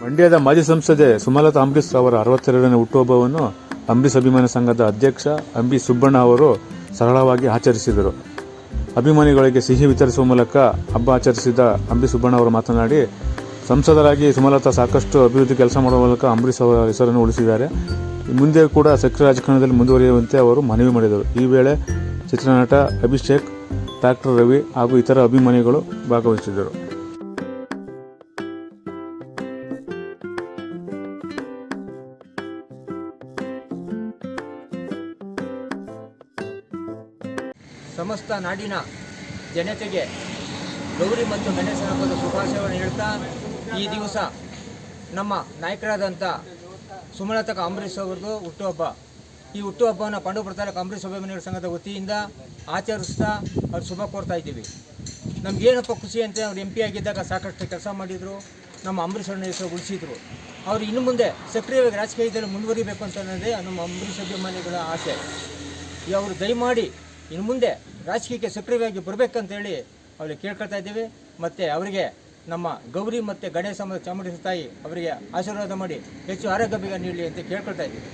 ಮಂಡ್ಯದ ಮಾಜಿ ಸಂಸದೆ ಸುಮಲತಾ ಅಂಬರೀಶ್ ಅವರ ಅರವತ್ತೆರಡನೇ ಹುಟ್ಟುಹಬ್ಬವನ್ನು ಅಂಬರೀಶ್ ಅಭಿಮಾನಿ ಸಂಘದ ಅಧ್ಯಕ್ಷ ಅಂಬಿ ಸುಬ್ಬಣ್ಣ ಅವರು ಸರಳವಾಗಿ ಆಚರಿಸಿದರು. ಅಭಿಮಾನಿಗಳಿಗೆ ಸಿಹಿ ವಿತರಿಸುವ ಮೂಲಕ ಹಬ್ಬ ಆಚರಿಸಿದ ಅಂಬಿ ಸುಬ್ಬಣ್ಣ ಅವರು ಮಾತನಾಡಿ, ಸಂಸದರಾಗಿ ಸುಮಲತಾ ಸಾಕಷ್ಟು ಅಭಿವೃದ್ಧಿ ಕೆಲಸ ಮಾಡುವ ಮೂಲಕ ಅಂಬರೀಶ್ ಅವರ ಹೆಸರನ್ನು ಉಳಿಸಿದ್ದಾರೆ. ಮುಂದೆ ಕೂಡ ಸಕ್ರಿಯ ರಾಜಕಾರಣದಲ್ಲಿ ಮುಂದುವರಿಯುವಂತೆ ಅವರು ಮನವಿ ಮಾಡಿದರು. ಈ ವೇಳೆ ಚಿತ್ರನಟ ಅಭಿಷೇಕ್, ಡಾಕ್ಟರ್ ರವಿ ಹಾಗೂ ಇತರ ಅಭಿಮಾನಿಗಳು ಭಾಗವಹಿಸಿದ್ದರು. ಸಮಸ್ತ ನಾಡಿನ ಜನತೆಗೆ ಗೌರಿ ಮತ್ತು ಗಣೇಶ ಹಬ್ಬದ ಶುಭಾಶಯವನ್ನು ಹೇಳ್ತಾ ಈ ದಿವಸ ನಮ್ಮ ನಾಯಕರಾದಂಥ ಸುಮಲತಕ ಅಂಬರೀಷ್ ಅವರದು ಹುಟ್ಟುಹಬ್ಬ ಈ ಹುಟ್ಟುಹಬ್ಬವನ್ನು ಪಾಂಡವಪುರ ತಾಲೂಕು ಅಂಬರೀಷ್ ಅಭಿಮಾನಿಗಳ ಸಂಘದ ವತಿಯಿಂದ ಆಚರಿಸ್ತಾ ಅವ್ರು ಶುಭ ಕೋರ್ತಾ ಇದ್ದೀವಿ. ನಮಗೇನಪ್ಪ ಖುಷಿ ಅಂತ ಅವ್ರು ಎಂ ಪಿ ಆಗಿದ್ದಾಗ ಸಾಕಷ್ಟು ಕೆಲಸ ಮಾಡಿದರು, ನಮ್ಮ ಅಂಬರೀಷ್ ಅವರನ್ನ ಹೆಸರು ಉಳಿಸಿದ್ರು. ಅವರು ಇನ್ನು ಮುಂದೆ ಸಕ್ರಿಯವಾಗಿ ರಾಜಕೀಯದಲ್ಲಿ ಮುಂದುವರಿಬೇಕು ಅಂತ ಅನ್ನೋದೇ ನಮ್ಮ ಅಂಬರೀಷ್ ಅಭಿಮಾನಿಗಳ ಆಸೆ. ಈ ಅವರು ದಯಮಾಡಿ ಇನ್ನು ಮುಂದೆ ರಾಜಕೀಯಕ್ಕೆ ಸಕ್ರಿಯವಾಗಿ ಬರಬೇಕಂತೇಳಿ ಅವ್ರಿಗೆ ಕೇಳ್ಕೊಳ್ತಾ ಇದ್ದೀವಿ. ಮತ್ತು ಅವರಿಗೆ ನಮ್ಮ ಗೌರಿ ಮತ್ತು ಗಣೇಶ ಸಮಾಜ ಚಾಮುಂಡೇಶ್ವರಿ ತಾಯಿ ಅವರಿಗೆ ಆಶೀರ್ವಾದ ಮಾಡಿ ಹೆಚ್ಚು ಆರೋಗ್ಯ ಬೀಗ ನೀಡಲಿ ಅಂತ ಕೇಳ್ಕೊಳ್ತಾ ಇದ್ದೀವಿ.